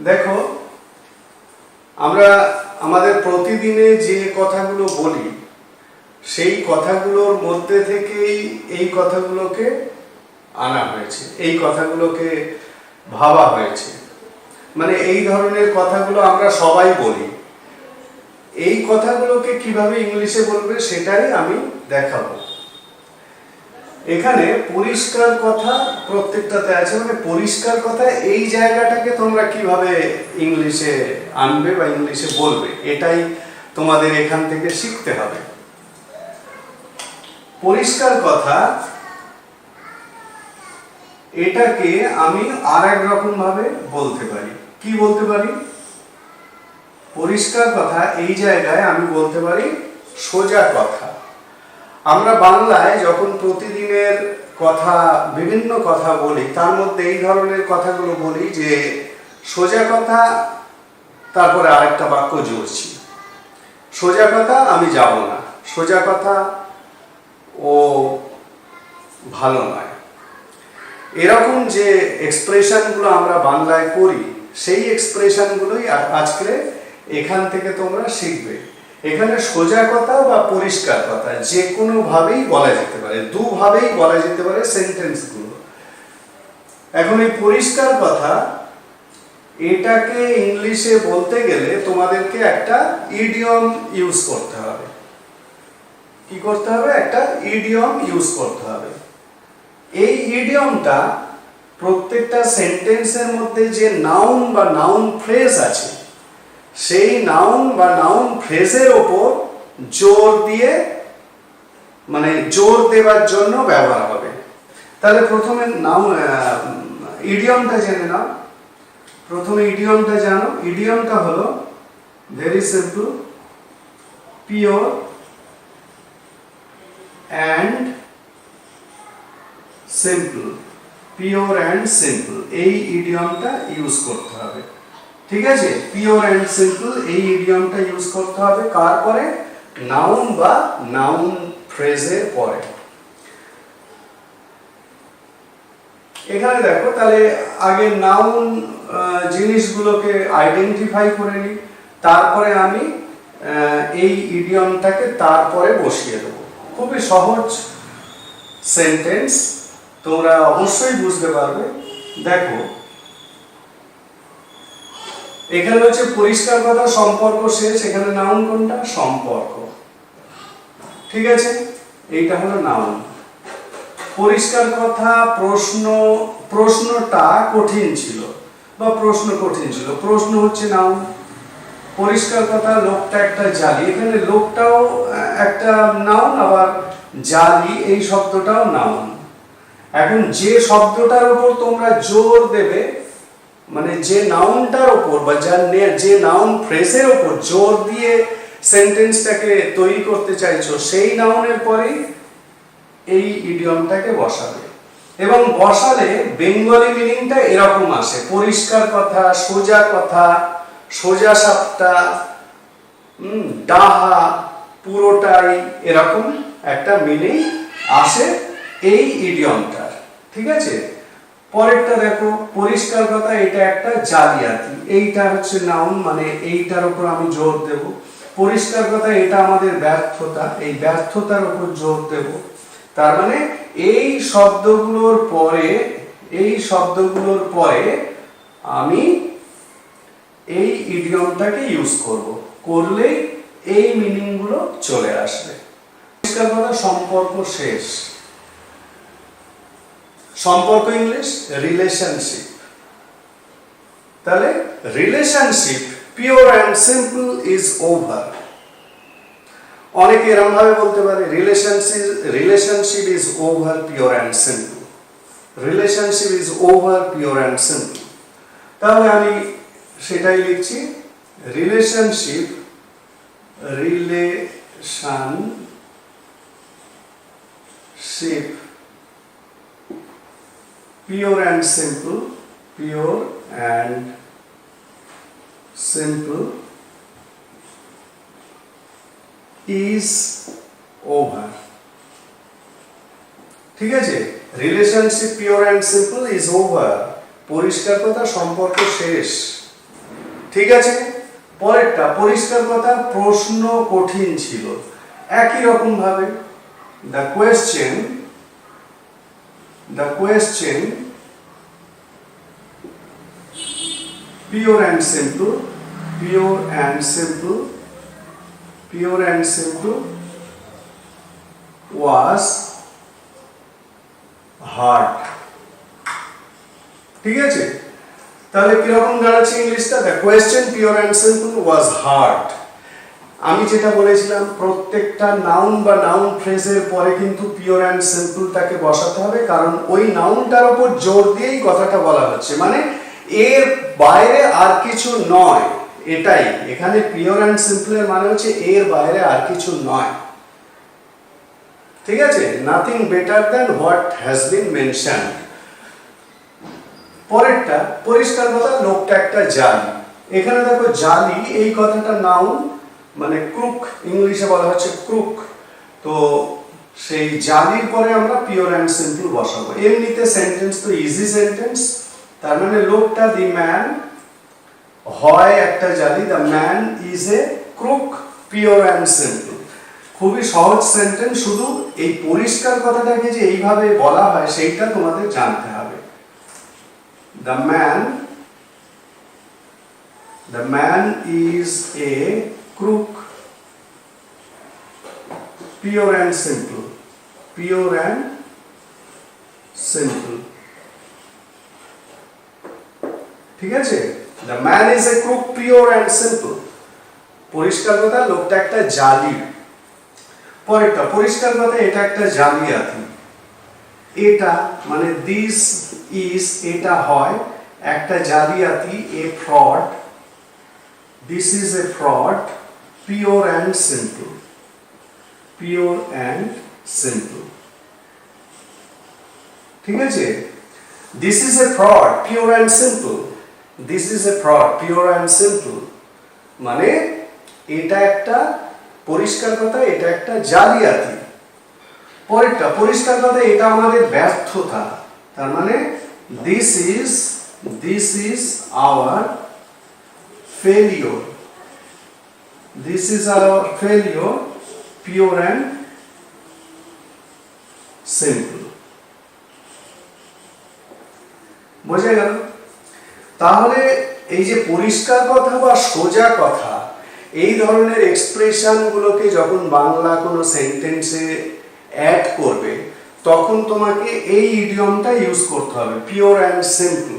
দেখো, আমরা আমাদের প্রতিদিনে যে কথাগুলো বলি, সেই কথাগুলোর মধ্যে থেকেই এই কথাগুলোকে আনা হয়েছে, এই কথাগুলোকে ভাবা হয়েছে। মানে এই ধরনের কথাগুলো আমরা সবাই বলি। এই কথাগুলোকে কীভাবে ইংলিশে বলবে সেটাই আমি দেখাবো। এখানে পরিষ্কার কথা প্রত্যেকটাতে আছে মানে পরিষ্কার কথা এই জায়গাটাকে তোমরা কীভাবে ইংলিশে আনবে বা ইংলিশে বলবে, এটাই তোমাদের এখান থেকে শিখতে হবে। পরিষ্কার কথা, এটাকে আমি আর এক রকম ভাবে বলতে পারি। কি বলতে পারি? পরিষ্কার কথা, এই জায়গায় আমি বলতে পারি সোজা কথা। আমরা বাংলায় যখন প্রতিদিনের কথা, বিভিন্ন কথা বলি, তার মধ্যে এই ধরনের কথাগুলো বলি যে, সোজা কথা, তারপরে আরেকটা বাক্য জুড়ছি। সোজা কথা, আমি যাব না। সোজা কথা, ও ভালো নয়। এরকম যে এক্সপ্রেশনগুলো আমরা বাংলায় করি সেই এক্সপ্রেশনগুলোই আজকে এখান থেকে তোমরা শিখবে। এখানে সোজা কথা বা পরিষ্কার কথা, যে কোনো ভাবেই বলা যেতে পারে, দুভাবেই বলা যেতে পারে সেন্টেন্সগুলো। এখন এই পরিষ্কার কথা, এটাকে ইংলিশে বলতে গেলে তোমাদেরকে একটা ইডিয়ম ইউজ করতে হবে। কি করতে হবে? একটা ইডিয়ম ইউজ করতে হবে। এই ইডিয়মটা প্রত্যেকটা সেন্টেন্সের মধ্যে যে নাউন বা নাউন ফ্রেজ আছে সেই নাউন বা নাউন ফ্রেজের ওপর জোর দিয়ে মানে জোর দেওয়ার জন্য ব্যবহার হবে। তাহলে প্রথমে নাউন ইডিয়মটা জেনে নাও। প্রথমে ইডিয়মটা জানো। ইডিয়মটা হলো very simple pure and simple pure and simple এই ইডিয়মটা ইউজ করতে হবে। ঠিক আছে? পিওর অ্যান্ড সিম্পল এই ইডিয়মটা ইউজ করতে হবে। কার পরে? নাউন বা নাউন ফ্রেজের পরে। এখানে দেখো, তাহলে আগে নাউন জিনিসগুলোকে আইডেন্টিফাই করে নিই। তারপরে আমি এই ইডিয়মটাকে তারপরে বসিয়ে দেবো। খুবই সহজ সেন্টেন্স তোমরা অবশ্যই বুঝতে পারবে। দেখো এখানে হচ্ছে পরিষ্কার কথা, সম্পর্ক শেষ। এখানে নাউন কোনটা? সম্পর্ক। ঠিক আছে? এইটা হলো নাউন পরিষ্কার কথা, প্রশ্ন, প্রশ্নটা কঠিন ছিল বা প্রশ্ন কঠিন ছিল। প্রশ্ন হচ্ছে নাউন পরিষ্কার কথা, লোকটা একটা জালি। এখানে লোকটাও একটা নাউন আবার জালি, এই শব্দটাও নাউন এখন যে শব্দটার উপর তোমরা জোর দেবে মানে যে নাউনটার উপর বা যার যে নাউন ফ্রেজের উপর জোর দিয়ে সেন্টেন্সটাকে তৈরি করতে চাইছো, সেই নাউনের পরেই এই ইডিয়মটাকে বসাবে। এবং বসালে বেঙ্গলি মিনিংটা এরকম আসে, পরিষ্কার কথা, সোজা কথা, সোজা সাপটা ডাহা, পুরোটাই এরকম একটা মিনিং আসে এই ইডিয়মটার, ঠিক আছে? পরেরটা দেখো, পরিষ্কার কথা, এটা একটা জালিয়াতি। এইটা হচ্ছে নাউন মানে এইটার উপর আমি জোর দেব। পরিষ্কার কথা, এটা আমাদের ব্যর্থতা। এই ব্যর্থতার উপর জোর দেব। তার মানে এই শব্দগুলোর পরে, এই শব্দগুলোর পরে আমি এই ইডিয়মটাকে ইউজ করব। করলে এই মিনিংগুলো চলে আসবে। পরিষ্কার কথা, সম্পর্ক শেষ। সম্পর্ক ইংলিশ রিলেশনশিপ তাহলে relationship pure and simple is over অনেকে এরম ভাবে বলতে পারে relationship relationship is over pure and simple relationship is over pure and simple তাহলে আমি সেটাই লিখছি relationship relationship pure and simple. Pure and simple is over. ঠিক আছে? Relationship pure and simple is over পরিষ্কার কথা সম্পর্ক শেষ। ঠিক আছে? পরেরটা, পরিষ্কার কথা প্রশ্ন কঠিন ছিল। একই রকম ভাবে the question the question pure and simple, pure and simple, pure and simple was hard ঠিক আছে? তাহলে কীরকম দাঁড়াচ্ছে ইংলিশটা? The question pure and simple was hard আমি যেটা বলেছিলাম, প্রত্যেকটা নাউন বা নাউন ফ্রেজের পরে কিন্তু পিওর অ্যান্ড সিম্পল তাকে বসাতে হবে, কারণ ওই নাউনটার উপর জোর দিয়েই কথাটা বলা হচ্ছে। মানে এর বাইরে আর কিছু নয়, এটাই। এখানে পিওর অ্যান্ড সিম্পলের মানে হচ্ছে এর বাইরে আর কিছু নয়। ঠিক আছে? Nothing better than what has been mention পরেরটা, পরিষ্কার কথা, লোকটা একটা জালি। এখানে দেখো, জালি, এই কথাটা নাউন মানে ক্রুক ইংলিশে বলা হচ্ছে ক্রুক তো সেই জালির পরে আমরা পিওর অ্যান্ড সিম্পল বসাবো। এমনিতে সেন্টেন্স তো ইজি সেন্টেন্স তার মানে লোকটা দি ম্যান হয় একটা জালি the man is a crook pure and simple খুবই সহজ সেন্টেন্স শুধু এই পরিষ্কার কথাটাকে যে এইভাবে বলা হয়, সেইটা তোমাদের জানতে হবে। The man the man is a crook pure and simple. Pure and simple. ঠিক আছে the man is a crook, pure and simple. পরিষ্কার কথা, লোকটা একটা জালি। পরেরটা, পরিষ্কার কথা, এটা একটা জালিয়াতি এটা মানে দিস ইজ এটা হয় একটা জালিয়াতি a fraud this is a fraud pure and simple pure and simple ঠিক আছে? This is a fraud pure and simple this is a fraud pure and simple মানে এটা একটা পরিষ্কার কথা, এটা একটা জালিয়াতি। পরেরটা, পরিষ্কার কথা, এটা আমাদের ব্যর্থতা। তার মানে this is this is our failure this is our failure pure and simple বোঝা গেল? তাহলে এই যে পরিষ্কার কথা বা সোজা কথা, এই ধরনের এক্সপ্রেশন গুলোকে যখন বাংলা কোনো সেন্টেন্সে অ্যাড করবে, তখন তোমাকে এই ইডিয়মটা ইউজ করতে হবে পিওর অ্যান্ড সিম্পল